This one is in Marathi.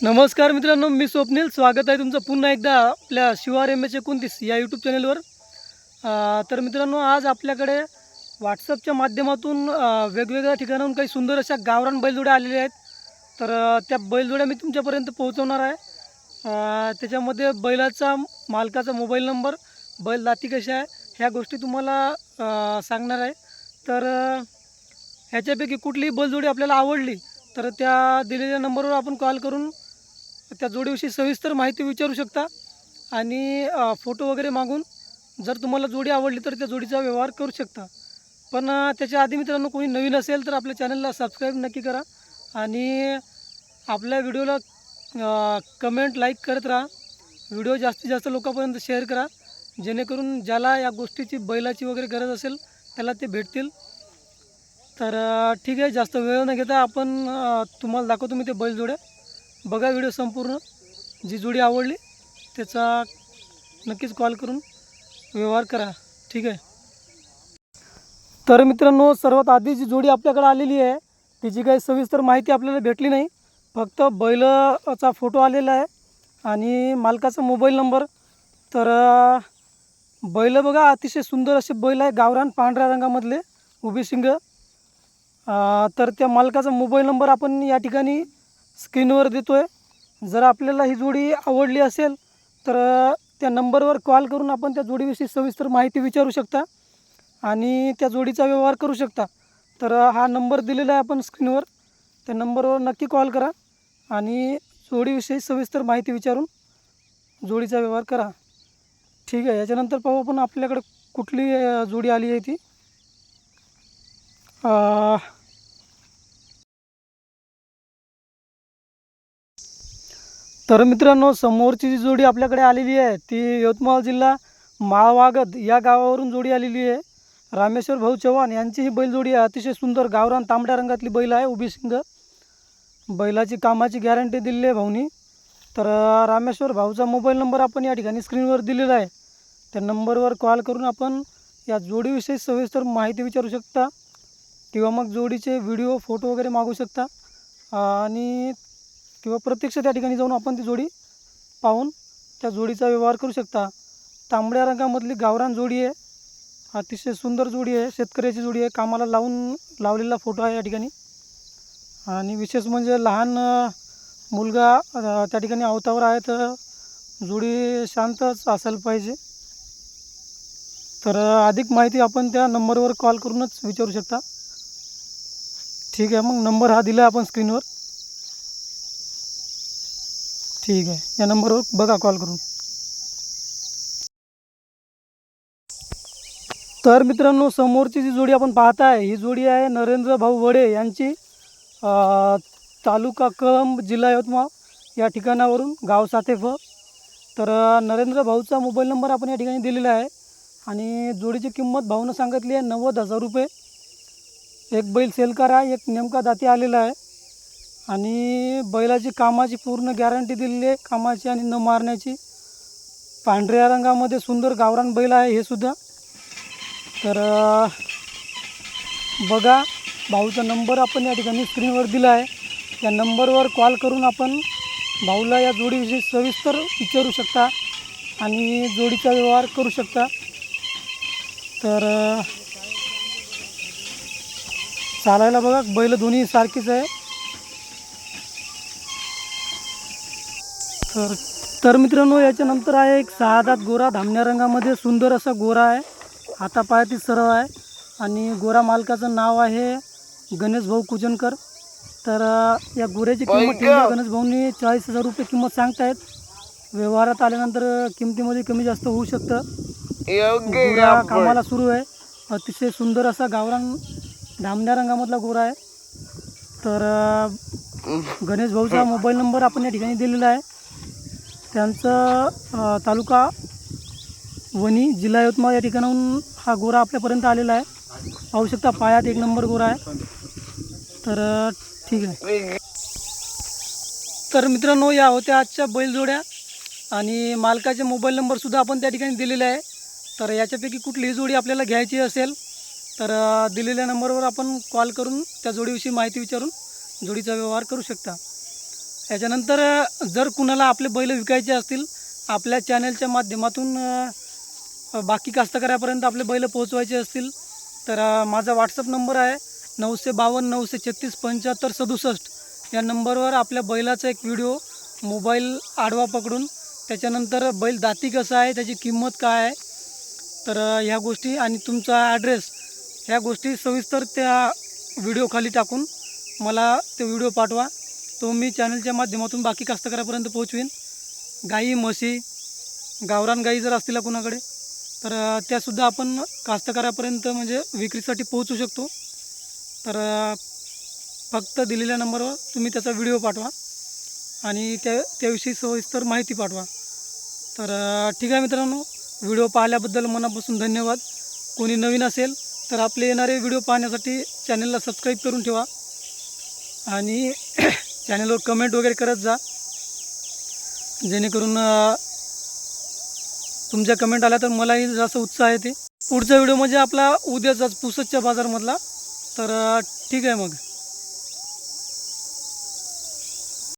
नमस्कार मित्रांनो मी स्वप्नील. स्वागत आहे तुमचं पुन्हा एकदा आपल्या शिवार एम एच एकोणतीस या यूट्यूब चॅनलवर तर मित्रांनो आज आपल्याकडे व्हॉट्सअपच्या माध्यमातून वेगवेगळ्या ठिकाणाहून काही सुंदर अशा गावरान बैलजोड्या आलेल्या आहेत. तर त्या बैलजोड्या मी तुमच्यापर्यंत पोहोचवणार आहे. त्याच्यामध्ये बैलाचा मालकाचा मोबाईल नंबर बैल जाती कशा आहे ह्या गोष्टी तुम्हाला सांगणार आहे. तर ह्याच्यापैकी कुठलीही बैलजोडी आपल्याला आवडली तर त्या दिलेल्या नंबरवर आपण कॉल करून त्या जोडीविषयी सविस्तर माहिती विचारू शकता. आणि फोटो वगैरे मागून जर तुम्हाला जोडी आवडली तर त्या जोडीचा व्यवहार करू शकता. पण त्याच्या आधी मित्रांनो कोणी नवीन असेल तर आपल्या चॅनलला सबस्क्राईब नक्की करा. आणि आपल्या व्हिडिओला कमेंट लाईक करत राहा. व्हिडिओ जास्तीत जास्त लोकांपर्यंत शेअर करा. जेणेकरून ज्याला या गोष्टीची बैलाची वगैरे गरज असेल त्याला ते भेटतील. तर ठीक आहे जास्त वेळ न घेता आपण तुम्हाला दाखवतो मी ते बैल जोड्या बघा व्हिडिओ संपूर्ण. जी जोडी आवडली त्याचा नक्कीच कॉल करून व्यवहार करा. ठीक आहे? तर मित्रांनो सर्वात आधी जी जोडी आपल्याकडे आलेली आहे तिची काही सविस्तर माहिती आपल्याला भेटली नाही. फक्त बैलाचा फोटो आलेला आहे आणि मालकाचा मोबाईल नंबर. तर बैल बघा अतिशय सुंदर असे बैल आहे. गावरान पांढऱ्या रंगामधले उभे शिंग. तर त्या मालकाचा मोबाईल नंबर आपण या ठिकाणी स्क्रीनवर देतो आहे जर आपल्याला ही जोडी आवडली असेल तर त्या नंबरवर कॉल करून आपण त्या जोडीविषयी सविस्तर माहिती विचारू शकता आणि त्या जोडीचा व्यवहार करू शकता. तर हा नंबर दिलेला आहे आपण स्क्रीनवर. त्या नंबरवर नक्की कॉल करा आणि जोडीविषयी सविस्तर माहिती विचारून जोडीचा व्यवहार करा. ठीक आहे याच्यानंतर पाहू आपण आपल्याकडे कुठली जोडी आली आहे ती. तर मित्रांनो समोरची जी जोडी आपल्याकडे आलेली आहे ती यवतमाळ जिल्हा माळवागद या गावावरून जोडी आलेली आहे. रामेश्वर भाऊ चव्हाण यांची ही बैलजोडी आहे अतिशय सुंदर गावरान तांबड्या रंगातली बैल आहे उभी सिंग बैलाची कामाची गॅरंटी दिलेली आहे भाऊनी. तर रामेश्वर भाऊचा मोबाईल नंबर आपण या ठिकाणी स्क्रीनवर दिलेला आहे. त्या नंबरवर कॉल करून आपण या जोडीविषयी सविस्तर माहिती विचारू शकता किंवा मग जोडीचे व्हिडिओ फोटो वगैरे मागू शकता. आणि किंवा प्रत्यक्ष त्या ठिकाणी जाऊन आपण ती जोडी पाहून त्या जोडीचा व्यवहार करू शकता. तांबड्या रंगामधली गावरान जोडी आहे. अतिशय सुंदर जोडी आहे. शेतकऱ्याची जोडी आहे. कामाला लावून लावलेला फोटो आहे या ठिकाणी. आणि विशेष म्हणजे लहान मुलगा त्या ठिकाणी अवतावर आहे तर जोडी शांतच असायला पाहिजे. तर अधिक माहिती आपण त्या नंबरवर कॉल करूनच विचारू शकता. ठीक आहे. मग नंबर हा दिला आहे आपण स्क्रीनवर. ठीक आहे. या नंबरवर बघा कॉल करून. तर मित्रांनो समोरची जी जोडी आपण पाहत आहे ही जोडी आहे नरेंद्र भाऊ वडे यांची तालुका कळंब जिल्हा यवतमाळ या ठिकाणावरून गाव सातेफ. तर नरेंद्र भाऊचा मोबाईल नंबर आपण या ठिकाणी दिलेला आहे आणि जोडीची किंमत भाऊनं सांगितली आहे नव्वद हजार रुपये. एक बैल सेल करा एक नेमका दाती आलेला आहे. आणि बैलाची कामाची पूर्ण गॅरंटी दिलेली आहे. कामाची आणि न मारण्याची. पांढऱ्या रंगामध्ये सुंदर गावरान बैल आहे हे सुद्धा. तर बघा भाऊचा नंबर आपण या ठिकाणी स्क्रीनवर दिला आहे. या नंबरवर कॉल करून आपण भाऊला या जोडीविषयी सविस्तर विचारू शकता आणि जोडीचा व्यवहार करू शकता. तर चालायला बघा बैल दोन्ही सारखीच आहे. तर तर मित्रांनो याच्यानंतर आहे एक सहा दात गोरा धामण्या रंगामध्ये सुंदर असा गोरा आहे. हातापायातील सरळ आहे. आणि गोरा मालकाचं नाव आहे गणेश भाऊ कुजनकर. तर या गोऱ्याची किंमत गणेश भाऊंनी चाळीस हजार रुपये किंमत सांगतायत. व्यवहारात आल्यानंतर किमतीमध्ये कमी जास्त होऊ शकतं. गोरा कामाला सुरू आहे. अतिशय सुंदर असा गावरान धामण्या रंगामधला गोरा आहे. तर गणेश भाऊचा मोबाईल नंबर आपण या ठिकाणी दिलेला आहे. त्यांचं तालुका वणी जिल्हा यवतमाळ या ठिकाणाहून हा गोरा आपल्यापर्यंत आलेला आहे. पाहू शकता पायात एक नंबर गोरा आहे. तर ठीक आहे. तर मित्रांनो या होत्या आजच्या बैलजोड्या आणि मालकाचे मोबाईल नंबरसुद्धा आपण त्या ठिकाणी दिलेले आहे. तर याच्यापैकी कुठलीही जोडी आपल्याला घ्यायची असेल तर दिलेल्या नंबरवर आपण कॉल करून त्या जोडीविषयी माहिती विचारून जोडीचा व्यवहार करू शकता. याच्यानंतर जर कुणाला आपले बैल विकायचे असतील आपल्या चॅनलच्या माध्यमातून बाकी कास्तकऱ्यापर्यंत आपले बैल पोहोचवायचे असतील तर माझा व्हॉट्सअप नंबर आहे नऊशे बावन्न नऊशे छत्तीस पंच्याहत्तर सदुसष्ट. या नंबरवर आपल्या बैलाचा एक व्हिडिओ मोबाईल आडवा पकडून त्याच्यानंतर बैल दाती कसा आहे त्याची किंमत काय आहे तर ह्या गोष्टी आणि तुमचा ॲड्रेस ह्या गोष्टी सविस्तर त्या व्हिडिओखाली टाकून मला ते व्हिडिओ पाठवा. तो मी चॅनलच्या माध्यमातून बाकी कास्तकारापर्यंत पोहोचवीन. गाई म्हशी गावरान गाई जर असतील कुणाकडे तर त्यासुद्धा आपण कास्तकारापर्यंत म्हणजे विक्रीसाठी पोहोचू शकतो. तर फक्त दिलेल्या नंबरवर तुम्ही त्याचा व्हिडिओ पाठवा आणि त्या त्याविषयी सविस्तर माहिती पाठवा. तर ठीक आहे मित्रांनो व्हिडिओ पाहिल्याबद्दल मनापासून धन्यवाद. कोणी नवीन असेल तर आपले येणारे व्हिडिओ पाहण्यासाठी चॅनलला सबस्क्राईब करून ठेवा. आणि चॅनलवर कमेंट वगैरे करत जा. जेणेकरून तुमच्या कमेंट आल्या तर मलाही जास्त उत्साह येते. पुढचा व्हिडिओ म्हणजे आपला उद्याचाच पुसदच्या बाजारमधला. तर ठीक आहे मग.